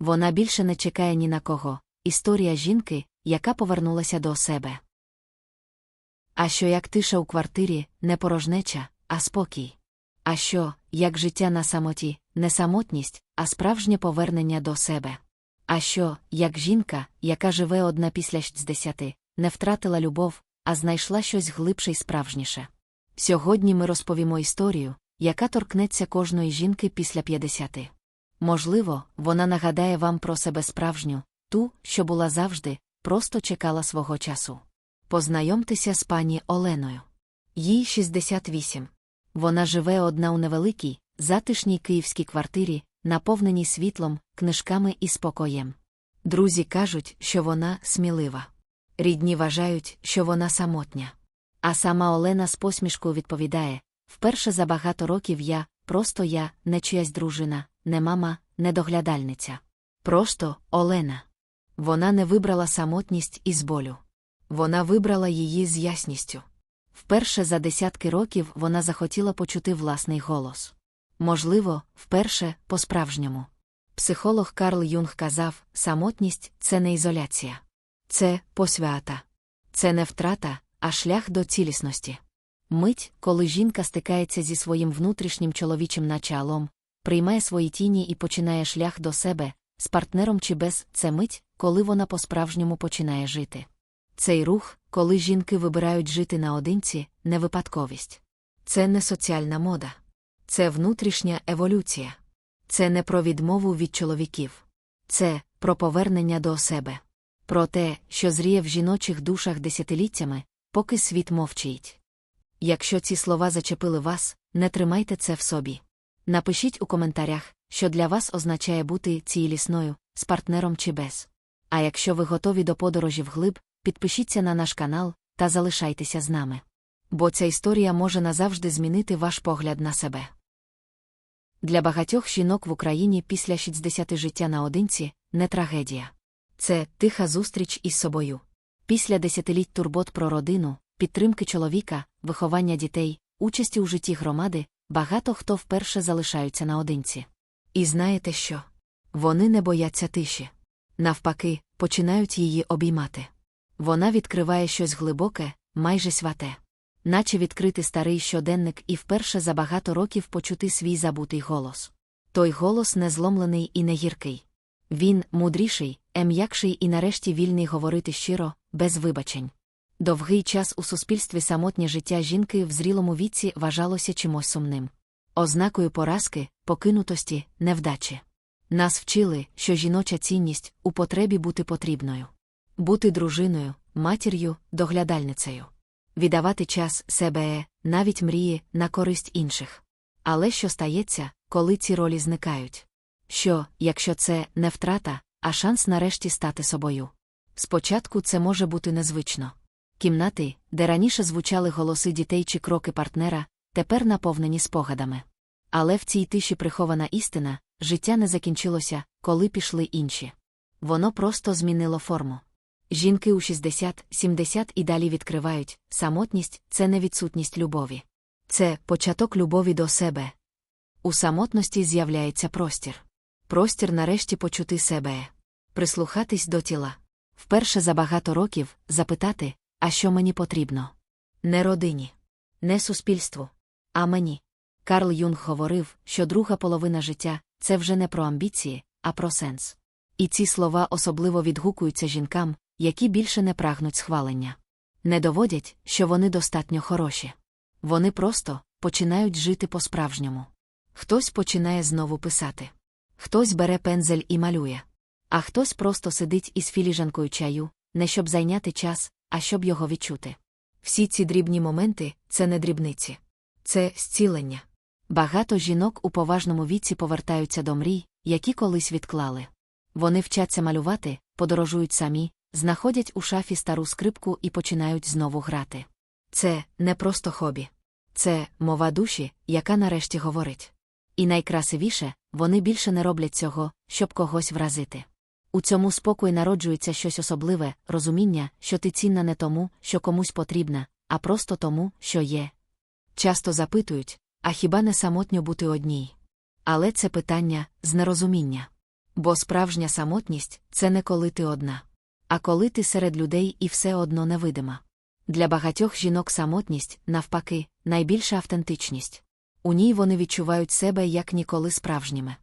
Вона більше не чекає ні на кого. Історія жінки, яка повернулася до себе. А що як тиша у квартирі, не порожнеча, а спокій? А що, як життя на самоті, не самотність, а справжнє повернення до себе? А що, як жінка, яка живе одна після 60, не втратила любов, а знайшла щось глибше й справжніше? Сьогодні ми розповімо історію, яка торкнеться кожної жінки після 50. Можливо, вона нагадає вам про себе справжню, ту, що була завжди, просто чекала свого часу. Познайомтеся з пані Оленою. Їй 68. Вона живе одна у невеликій, затишній київській квартирі, наповненій світлом, книжками і спокоєм. Друзі кажуть, що вона смілива. Рідні вважають, що вона самотня. А сама Олена з посмішкою відповідає вперше за багато років я, просто я, не чиясь дружина, не мама, не доглядальниця. Просто Олена. Вона не вибрала самотність із болю. Вона вибрала її з ясністю. Вперше за десятки років вона захотіла почути власний голос. Можливо, вперше по-справжньому. Психолог Карл Юнг казав: самотність це не ізоляція, це посвята, це не втрата, а шлях до цілісності. Мить, коли жінка стикається зі своїм внутрішнім чоловічим началом, приймає свої тіні і починає шлях до себе, з партнером чи без це мить, коли вона по-справжньому починає жити. Цей рух, коли жінки вибирають жити наодинці, не випадковість. Це не соціальна мода. Це внутрішня еволюція. Це не про відмову від чоловіків. Це про повернення до себе. Про те, що зріє в жіночих душах десятиліттями, поки світ мовчить. Якщо ці слова зачепили вас, не тримайте це в собі. Напишіть у коментарях, що для вас означає бути цілісною, з партнером чи без. А якщо ви готові до подорожі вглиб, підпишіться на наш канал та залишайтеся з нами. Бо ця історія може назавжди змінити ваш погляд на себе. Для багатьох жінок в Україні після 60 життя наодинці не трагедія. Це тиха зустріч із собою. Після десятиліть турбот про родину, підтримки чоловіка, виховання дітей, участі у житті громади, багато хто вперше залишаються наодинці. І знаєте що? Вони не бояться тиші. Навпаки, починають її обіймати. Вона відкриває щось глибоке, майже святе. Наче відкрити старий щоденник і вперше за багато років почути свій забутий голос. Той голос не зломлений і не гіркий. Він мудріший, ем'якший і нарешті вільний говорити щиро, без вибачень. Довгий час у суспільстві самотнє життя жінки в зрілому віці вважалося чимось сумним. Ознакою поразки, покинутості, невдачі. Нас вчили, що жіноча цінність у потребі бути потрібною, бути дружиною, матір'ю, доглядальницею, віддавати час себе, навіть мрії, на користь інших. Але що стається, коли ці ролі зникають? Що, якщо це не втрата, а шанс нарешті стати собою? Спочатку це може бути незвично. Кімнати, де раніше звучали голоси дітей чи кроки партнера, тепер наповнені спогадами. Але в цій тиші прихована істина, життя не закінчилося, коли пішли інші. Воно просто змінило форму. Жінки у 60, 70 і далі відкривають самотність це не відсутність любові. Це початок любові до себе. У самотності з'являється простір. Простір нарешті почути себе, прислухатись до тіла. Вперше за багато років запитати, а що мені потрібно? Не родині, не суспільству, а мені. Карл Юнг говорив, що друга половина життя це вже не про амбіції, а про сенс. І ці слова особливо відгукуються жінкам, які більше не прагнуть схвалення. Не доводять, що вони достатньо хороші. Вони просто починають жити по-справжньому. Хтось починає знову писати. Хтось бере пензель і малює. А хтось просто сидить із філіжанкою чаю, не щоб зайняти час, а щоб його відчути. Всі ці дрібні моменти це не дрібниці, це зцілення. Багато жінок у поважному віці повертаються до мрій, які колись відклали. Вони вчаться малювати, подорожують самі, знаходять у шафі стару скрипку і починають знову грати. Це не просто хобі. Це мова душі, яка нарешті говорить. І найкрасивіше, вони більше не роблять цього, щоб когось вразити. У цьому спокої народжується щось особливе, розуміння, що ти цінна не тому, що комусь потрібна, а просто тому, що є. Часто запитують, а хіба не самотньо бути одній? Але це питання з нерозуміння. Бо справжня самотність це не коли ти одна, а коли ти серед людей і все одно невидима. Для багатьох жінок самотність, навпаки, найбільша автентичність. У ній вони відчувають себе як ніколи справжніми.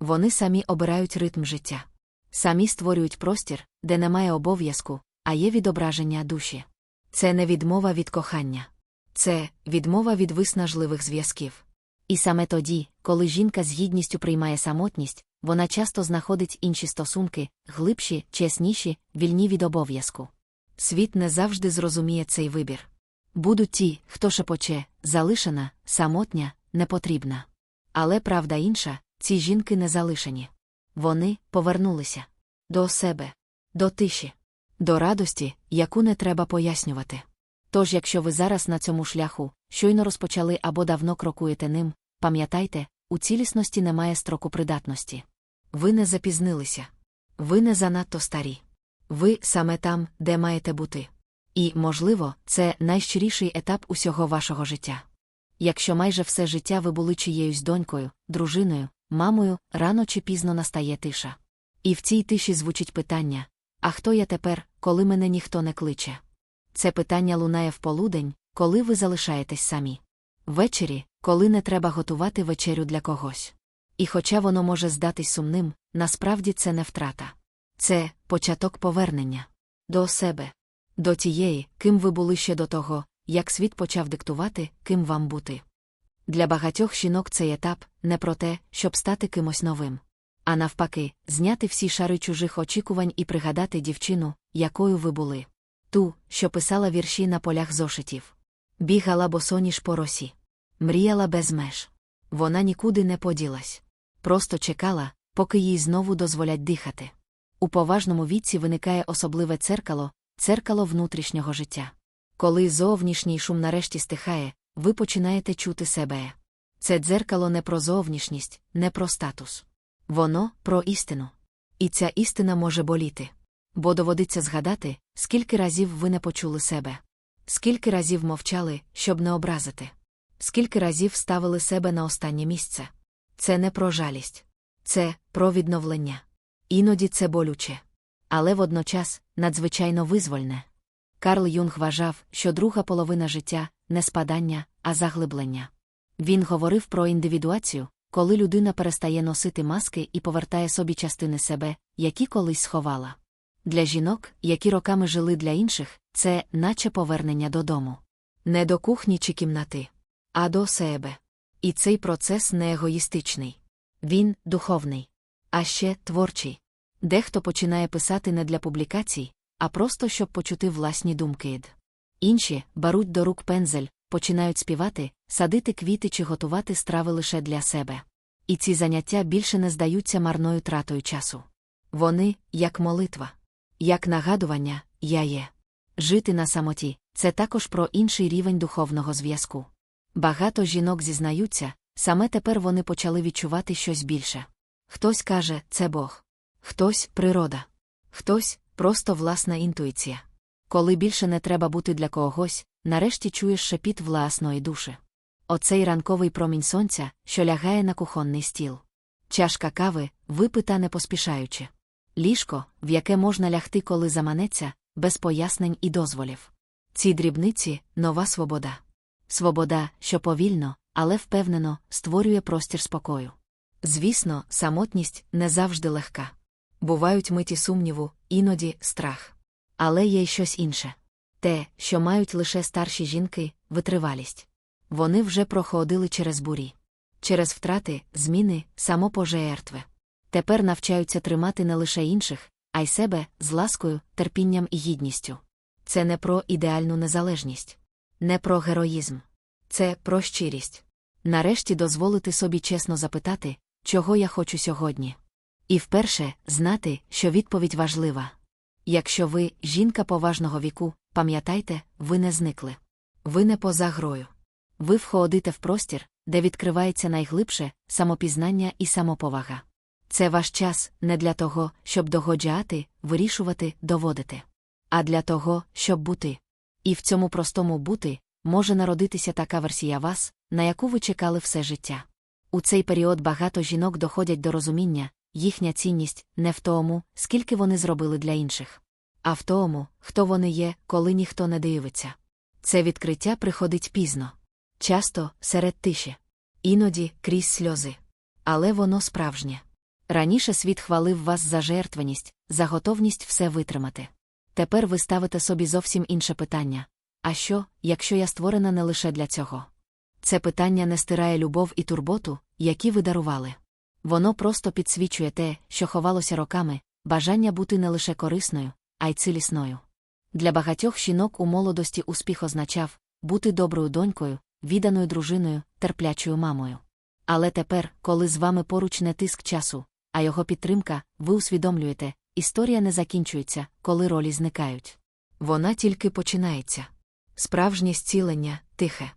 Вони самі обирають ритм життя, самі створюють простір, де немає обов'язку, а є відображення душі. Це не відмова від кохання, це відмова від виснажливих зв'язків. І саме тоді, коли жінка з гідністю приймає самотність, вона часто знаходить інші стосунки, глибші, чесніші, вільні від обов'язку. Світ не завжди зрозуміє цей вибір. Будуть ті, хто шепоче, залишена, самотня, непотрібна. Але правда інша, ці жінки не залишені. Вони повернулися до себе, до тиші, до радості, яку не треба пояснювати. Тож, якщо ви зараз на цьому шляху, щойно розпочали або давно крокуєте ним, пам'ятайте, у цілісності немає строку придатності. Ви не запізнилися. Ви не занадто старі. Ви саме там, де маєте бути. І, можливо, це найщиріший етап усього вашого життя. Якщо майже все життя ви були чиєюсь донькою, дружиною, мамою, рано чи пізно настає тиша. І в цій тиші звучить питання А хто я тепер, коли мене ніхто не кличе? Це питання лунає в полудень, коли ви залишаєтесь самі. Ввечері, коли не треба готувати вечерю для когось. І хоча воно може здатись сумним, насправді це не втрата. Це початок повернення до себе, до тієї, ким ви були ще до того, як світ почав диктувати, ким вам бути. Для багатьох жінок цей етап не про те, щоб стати кимось новим, а навпаки, зняти всі шари чужих очікувань і пригадати дівчину, якою ви були. Ту, що писала вірші на полях зошитів. Бігала босоніж по росі. Мріяла без меж. Вона нікуди не поділась. Просто чекала, поки їй знову дозволять дихати. У поважному віці виникає особливе церкало, церкало внутрішнього життя. Коли зовнішній шум нарешті стихає, ви починаєте чути себе. Це дзеркало не про зовнішність, не про статус. Воно про істину. І ця істина може боліти. Бо доводиться згадати, скільки разів ви не почули себе, скільки разів мовчали, щоб не образити, скільки разів ставили себе на останнє місце. Це не про жалість, це про відновлення. Іноді це болюче. Але водночас надзвичайно визвольне. Карл Юнг вважав, що друга половина життя не спадання, а заглиблення. Він говорив про індивідуацію, коли людина перестає носити маски і повертає собі частини себе, які колись сховала. Для жінок, які роками жили для інших, це наче повернення додому. Не до кухні чи кімнати, а до себе. І цей процес не егоїстичний. Він духовний, а ще творчий. Дехто починає писати не для публікацій, а просто щоб почути власні думки. Інші беруть до рук пензель, починають співати, садити квіти чи готувати страви лише для себе. І ці заняття більше не здаються марною тратою часу. Вони, як молитва, як нагадування, я є. Жити на самоті це також про інший рівень духовного зв'язку. Багато жінок зізнаються, саме тепер вони почали відчувати щось більше. Хтось каже, це Бог, хтось природа, хтось просто власна інтуїція. Коли більше не треба бути для когось, нарешті чуєш шепіт власної душі. Оцей ранковий промінь сонця, що лягає на кухонний стіл. Чашка кави, випита не поспішаючи. Ліжко, в яке можна лягти, коли заманеться, без пояснень і дозволів. Ці дрібниці нова свобода. Свобода, що повільно, але впевнено, створює простір спокою. Звісно, самотність не завжди легка. Бувають миті сумніву, іноді страх. Але є й щось інше те, що мають лише старші жінки, витривалість. Вони вже проходили через бурі, через втрати, зміни, самопожертви. Тепер навчаються тримати не лише інших, а й себе з ласкою, терпінням і гідністю. Це не про ідеальну незалежність, не про героїзм, це про щирість. Нарешті дозволити собі чесно запитати, чого я хочу сьогодні. І вперше знати, що відповідь важлива. Якщо ви, жінка поважного віку, пам'ятайте, ви не зникли. Ви не поза грою. Ви входите в простір, де відкривається найглибше самопізнання і самоповага. Це ваш час не для того, щоб догоджати, вирішувати, доводити, а для того, щоб бути. І в цьому простому бути може народитися така версія вас, на яку ви чекали все життя. У цей період багато жінок доходять до розуміння, їхня цінність не в тому, скільки вони зробили для інших, а в тому, хто вони є, коли ніхто не дивиться. Це відкриття приходить пізно, часто серед тиші, іноді крізь сльози. Але воно справжнє. Раніше світ хвалив вас за жертвеність, за готовність все витримати. Тепер ви ставите собі зовсім інше питання а що, якщо я створена не лише для цього? Це питання не стирає любов і турботу, які ви дарували. Воно просто підсвічує те, що ховалося роками, бажання бути не лише корисною, а й цілісною. Для багатьох жінок у молодості успіх означав бути доброю донькою, відданою дружиною, терплячою мамою. Але тепер, коли з вами поруч не тиск часу, а його підтримка, ви усвідомлюєте, історія не закінчується, коли ролі зникають. Вона тільки починається. Справжнє зцілення тихе.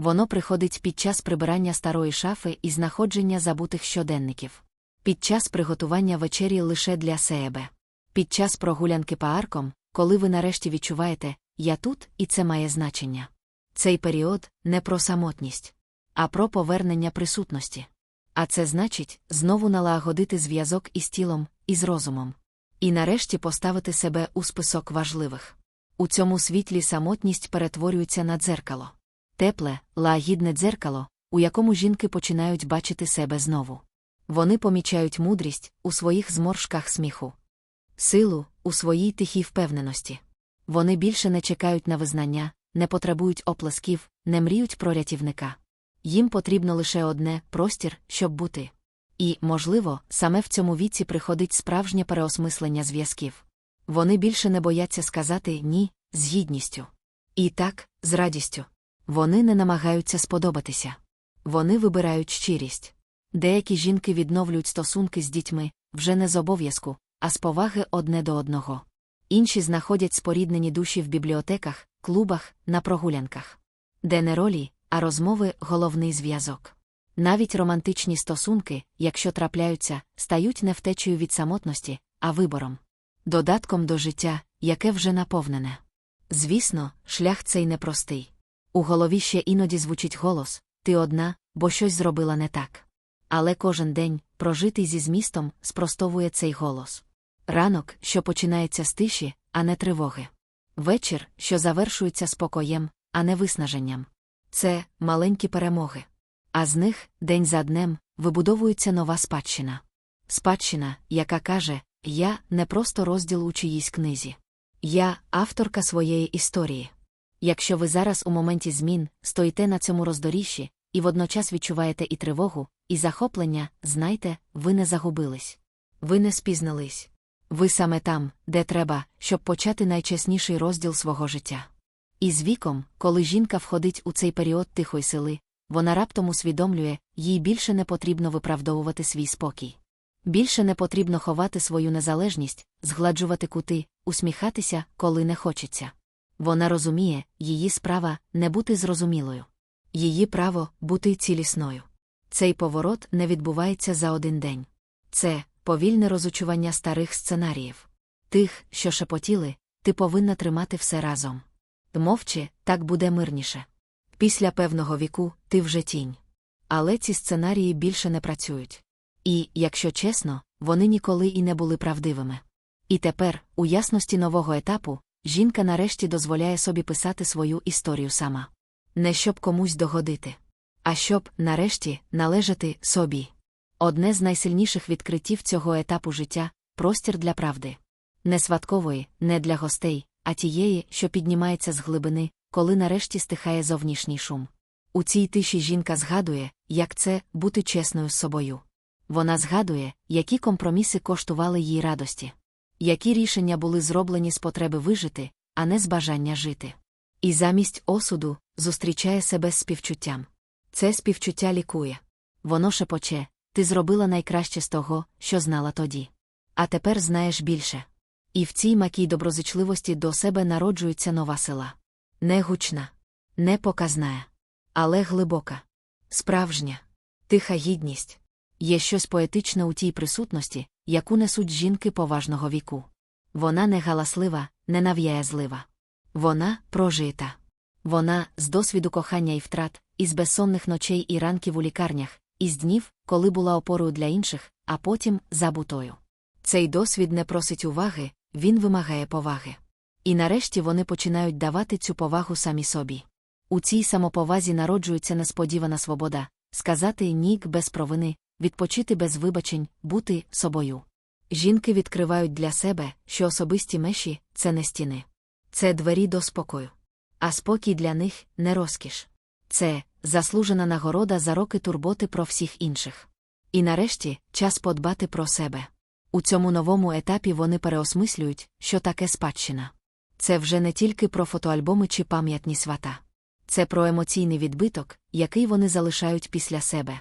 Воно приходить під час прибирання старої шафи і знаходження забутих щоденників, під час приготування вечері лише для себе, під час прогулянки парком, коли ви нарешті відчуваєте, я тут і це має значення. Цей період не про самотність, а про повернення присутності. А це значить знову налагодити зв'язок із тілом, із розумом. І нарешті поставити себе у список важливих. У цьому світлі самотність перетворюється на дзеркало. Тепле, лагідне дзеркало, у якому жінки починають бачити себе знову. Вони помічають мудрість у своїх зморшках сміху, силу у своїй тихій впевненості. Вони більше не чекають на визнання, не потребують оплесків, не мріють про рятівника. Їм потрібно лише одне простір, щоб бути. І, можливо, саме в цьому віці приходить справжнє переосмислення зв'язків. Вони більше не бояться сказати ні з гідністю. І так, з радістю. Вони не намагаються сподобатися. Вони вибирають щирість. Деякі жінки відновлюють стосунки з дітьми вже не з обов'язку, а з поваги одне до одного. Інші знаходять споріднені душі в бібліотеках, клубах, на прогулянках. Де не ролі, а розмови головний зв'язок. Навіть романтичні стосунки, якщо трапляються, стають не втечею від самотності, а вибором. Додатком до життя, яке вже наповнене. Звісно, шлях цей непростий. У голові ще іноді звучить голос ти одна, бо щось зробила не так. Але кожен день, прожитий зі змістом, спростовує цей голос. Ранок, що починається з тиші, а не тривоги. Вечір, що завершується спокоєм, а не виснаженням. Це маленькі перемоги. А з них, день за днем, вибудовується нова спадщина. Спадщина, яка каже Я не просто розділ у чиїсь книзі. Я авторка своєї історії. Якщо ви зараз у моменті змін стоїте на цьому роздоріжжі і водночас відчуваєте і тривогу, і захоплення, знайте, ви не загубились. Ви не спізнились. Ви саме там, де треба, щоб почати найчесніший розділ свого життя. І з віком, коли жінка входить у цей період тихої сили, вона раптом усвідомлює, їй більше не потрібно виправдовувати свій спокій. Більше не потрібно ховати свою незалежність, згладжувати кути, усміхатися, коли не хочеться. Вона розуміє, її справа не бути зрозумілою. Її право бути цілісною. Цей поворот не відбувається за один день. Це повільне розучування старих сценаріїв. Тих, що шепотіли, ти повинна тримати все разом. Мовчи, так буде мирніше. Після певного віку ти вже тінь. Але ці сценарії більше не працюють. І, якщо чесно, вони ніколи і не були правдивими. І тепер, у ясності нового етапу, жінка нарешті дозволяє собі писати свою історію сама. Не щоб комусь догодити, а щоб, нарешті, належати собі. Одне з найсильніших відкриттів цього етапу життя простір для правди. Не сваткової, не для гостей, а тієї, що піднімається з глибини, коли нарешті стихає зовнішній шум. У цій тиші жінка згадує, як це бути чесною з собою. Вона згадує, які компроміси коштували їй радості, які рішення були зроблені з потреби вижити, а не з бажання жити. І замість осуду зустрічає себе з співчуттям. Це співчуття лікує. Воно шепоче ти зробила найкраще з того, що знала тоді. А тепер знаєш більше. І в цій макій доброзичливості до себе народжується нова сила. Не гучна, не показна, але глибока, справжня, тиха гідність. Є щось поетичне у тій присутності, яку несуть жінки поважного віку. Вона не галаслива, не нав'язлива. Вона прожита. Вона з досвіду кохання і втрат, із безсонних ночей і ранків у лікарнях, із днів, коли була опорою для інших, а потім забутою. Цей досвід не просить уваги, він вимагає поваги. І нарешті вони починають давати цю повагу самі собі. У цій самоповазі народжується несподівана свобода сказати нік без провини, відпочити без вибачень, бути собою. Жінки відкривають для себе, що особисті меші це не стіни. Це двері до спокою. А спокій для них не розкіш. Це заслужена нагорода за роки турботи про всіх інших. І нарешті час подбати про себе. У цьому новому етапі вони переосмислюють, що таке спадщина. Це вже не тільки про фотоальбоми чи пам'ятні свята. Це про емоційний відбиток, який вони залишають після себе,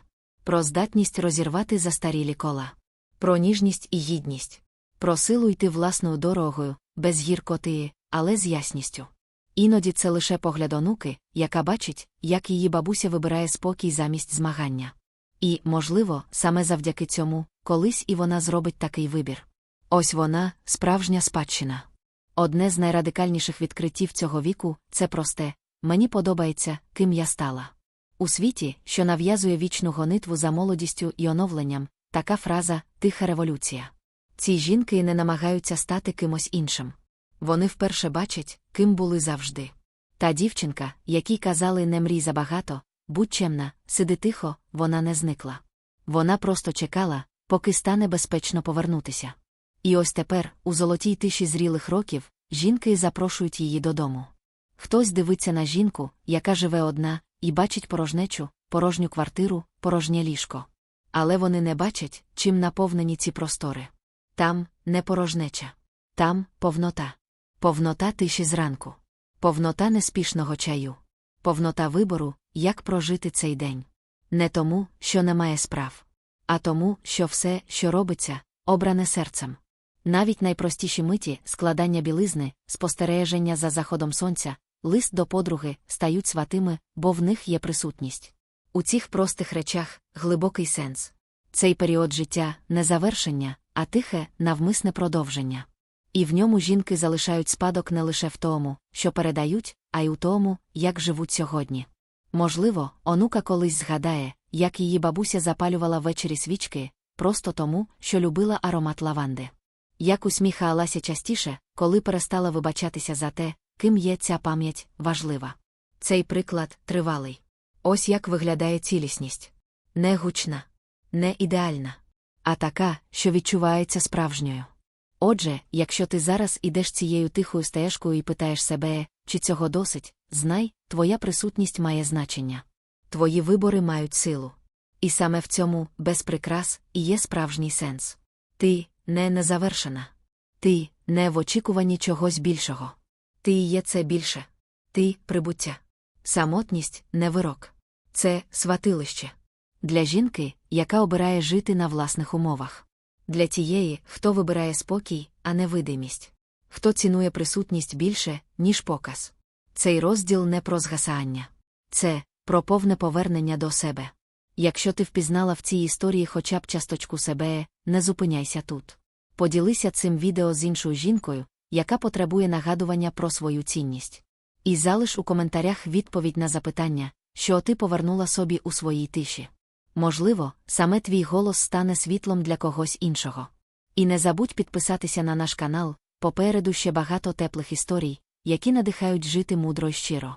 про здатність розірвати застарілі кола, про ніжність і гідність, про силу йти власною дорогою, без гіркоти, але з ясністю. Іноді це лише погляд онуки, яка бачить, як її бабуся вибирає спокій замість змагання. І, можливо, саме завдяки цьому, колись і вона зробить такий вибір. Ось вона, справжня спадщина. Одне з найрадикальніших відкриттів цього віку це просте мені подобається, ким я стала. У світі, що нав'язує вічну гонитву за молодістю і оновленням, така фраза тиха революція. Ці жінки не намагаються стати кимось іншим. Вони вперше бачать, ким були завжди. Та дівчинка, якій казали не мрій забагато, будь чемна, сиди тихо, вона не зникла. Вона просто чекала, поки стане безпечно повернутися. І ось тепер, у золотій тиші зрілих років, жінки запрошують її додому. Хтось дивиться на жінку, яка живе одна, і бачить порожнечу, порожню квартиру, порожнє ліжко. Але вони не бачать, чим наповнені ці простори. Там не порожнеча. Там повнота. Повнота тиші зранку. Повнота неспішного чаю. Повнота вибору, як прожити цей день. Не тому, що немає справ, а тому, що все, що робиться, обране серцем. Навіть найпростіші миті складання білизни, спостереження за заходом сонця, лист до подруги стають сватими, бо в них є присутність. У цих простих речах глибокий сенс. Цей період життя не завершення, а тихе, навмисне продовження. І в ньому жінки залишають спадок не лише в тому, що передають, а й у тому, як живуть сьогодні. Можливо, онука колись згадає, як її бабуся запалювала ввечері свічки, просто тому, що любила аромат лаванди. Як усміхалася частіше, коли перестала вибачатися за те, ким є ця пам'ять важлива. Цей приклад тривалий. Ось як виглядає цілісність. Не гучна, не ідеальна, а така, що відчувається справжньою. Отже, якщо ти зараз ідеш цією тихою стежкою і питаєш себе, чи цього досить, знай, твоя присутність має значення. Твої вибори мають силу. І саме в цьому, без прикрас, і є справжній сенс. Ти не незавершена. Ти не в очікуванні чогось більшого. Ти є це більше. Ти прибуття. Самотність не вирок. Це сватилище. Для жінки, яка обирає жити на власних умовах. Для тієї, хто вибирає спокій, а не видимість. Хто цінує присутність більше, ніж показ. Цей розділ не про згасання. Це про повне повернення до себе. Якщо ти впізнала в цій історії хоча б часточку себе, не зупиняйся тут. Поділися цим відео з іншою жінкою, яка потребує нагадування про свою цінність. І залиш у коментарях відповідь на запитання, що ти повернула собі у своїй тиші. Можливо, саме твій голос стане світлом для когось іншого. І не забудь підписатися на наш канал, попереду ще багато теплих історій, які надихають жити мудро й щиро.